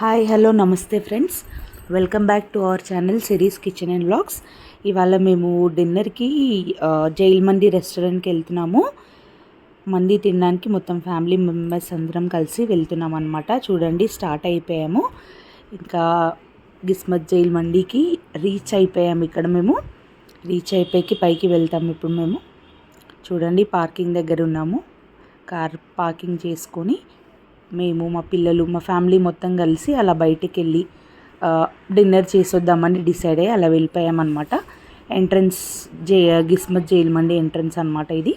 Hi hello నమస్తే friends. Welcome back to our channel series kitchen and vlogs. ఇవాళ మేము డిన్నర్కి జైల్ మండి రెస్టారెంట్కి వెళ్తున్నాము. మంది తినడానికి మొత్తం ఫ్యామిలీ మెంబర్స్ అందరం కలిసి వెళ్తున్నాం అనమాట చూడండి స్టార్ట్ అయిపోయాము. ఇంకా గిస్మత్ జైల్ మండికి రీచ్ అయిపోయాము ఇక్కడ మేము. రీచ్ అయిపోయి పైకి వెళ్తాం ఇప్పుడు మేము. చూడండి పార్కింగ్ దగ్గర ఉన్నాము. కార్ పార్కింగ్ చేసుకొని మేము మా పిల్లలు మా ఫ్యామిలీ మొత్తం కలిసి అలా బయటికి వెళ్ళి డిన్నర్ డిన్నర్ చేసొద్దామని డిసైడ్ అయ్యి అలా వెళ్ళిపోయామన్నమాట. ఎంట్రన్స్ జే గిస్మత్ జైల్ మండి ఎంట్రన్స్ అనమాట ఇది.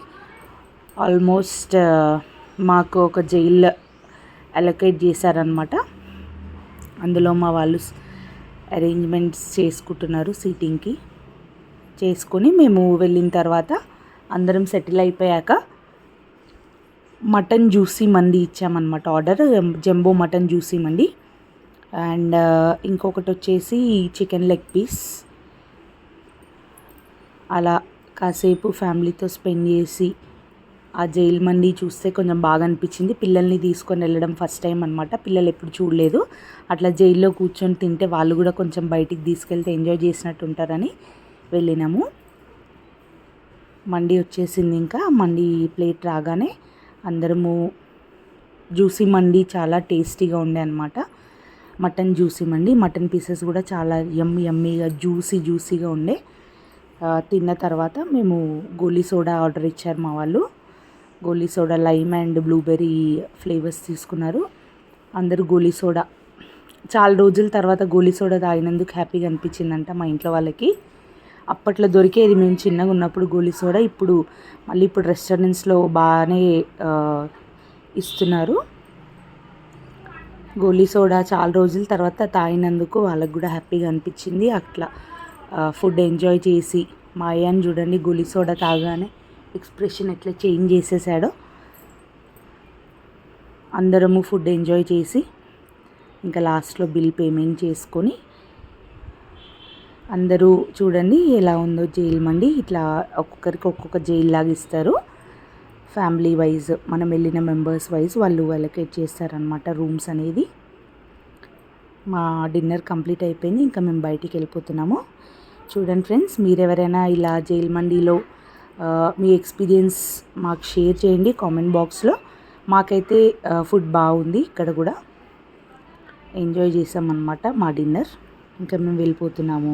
ఆల్మోస్ట్ మాకు ఒక జైల్ అలొకేట్ చేశారనమాట అందులో మా వాళ్ళు అరేంజ్మెంట్స్ చేసుకుంటున్నారు సీటింగ్కి చేసుకొని మేము వెళ్ళిన తర్వాత అందరం సెటిల్ అయిపోయాక mutton juicy mandi ఇచ్చామన్నమాట order. Jumbo mutton juicy mandi and ఇంకొకటి వచ్చేసి చికెన్ లెగ్ పీస్. అలా కాసేపు ఫ్యామిలీతో స్పెండ్ చేసి ఆ జైల్ మంది చూస్తే కొంచెం బాగా అనిపించింది. పిల్లల్ని తీసుకొని వెళ్ళడం ఫస్ట్ టైం అనమాట పిల్లలు ఎప్పుడు చూడలేదు. అట్లా జైల్లో కూర్చొని తింటే వాళ్ళు కూడా కొంచెం బయటికి తీసుకెళ్తే ఎంజాయ్ చేసినట్టు ఉంటారని వెళ్ళినాము. మండి వచ్చేసింది ఇంకా. మండి ప్లేట్ రాగానే అందరము జ్యూసీ మండి చాలా టేస్టీగా ఉండే అనమాట mutton juicy mandi mutton pieces కూడా చాలా యమ్మీ యమ్మీగా జ్యూసీ జ్యూసీగా ఉండే. తిన్న తర్వాత మేము గోలీ సోడా ఆర్డర్ ఇచ్చారు మా వాళ్ళు. Goli soda lime and blueberry flavours తీసుకున్నారు. అందరూ గోలీ సోడా చాలా రోజుల తర్వాత గోలీ సోడా తాగినందుకు హ్యాపీగా అనిపించిందంట మా ఇంట్లో వాళ్ళకి. అప్పట్లో దొరికేది మేము చిన్నగా ఉన్నప్పుడు గోలీ సోడా ఇప్పుడు మళ్ళీ ఇప్పుడు రెస్టారెంట్స్లో బాగానే ఇస్తున్నారు. గోలీ సోడా చాలా రోజుల తర్వాత తాగినందుకు వాళ్ళకు కూడా హ్యాపీగా అనిపించింది. అట్లా ఫుడ్ ఎంజాయ్ చేసి మా అయ్యాన్ని చూడండి గోలీ సోడా తాగానే ఎక్స్ప్రెషన్ ఎట్లా చేంజ్ చేసేసాడో. అందరము ఫుడ్ ఎంజాయ్ చేసి ఇంకా లాస్ట్లో బిల్ పేమెంట్ చేసుకొని అందరూ చూడండి ఎలా ఉందో జైల్ మండి. ఇట్లా ఒక్కొక్కరికి ఒక్కొక్క జైల్ లాగా ఇస్తారు. ఫ్యామిలీ వైజ్ మనం వెళ్ళిన మెంబర్స్ వైజ్ వాళ్ళు అలొకేట్ చేస్తారనమాట రూమ్స్ అనేది. మా డిన్నర్ కంప్లీట్ అయిపోయింది ఇంకా మేము బయటికి వెళ్ళిపోతున్నాము. చూడండి ఫ్రెండ్స్ మీరు ఎవరైనా ఇలా జైల్ మండీలో మీ ఎక్స్పీరియన్స్ మాకు షేర్ చేయండి కామెంట్ బాక్స్లో మాకైతే ఫుడ్ బాగుంది ఇక్కడ కూడా. ఎంజాయ్ చేసామన్నమాట మా డిన్నర్ ఇంకా మేము వెళ్ళిపోతున్నాము.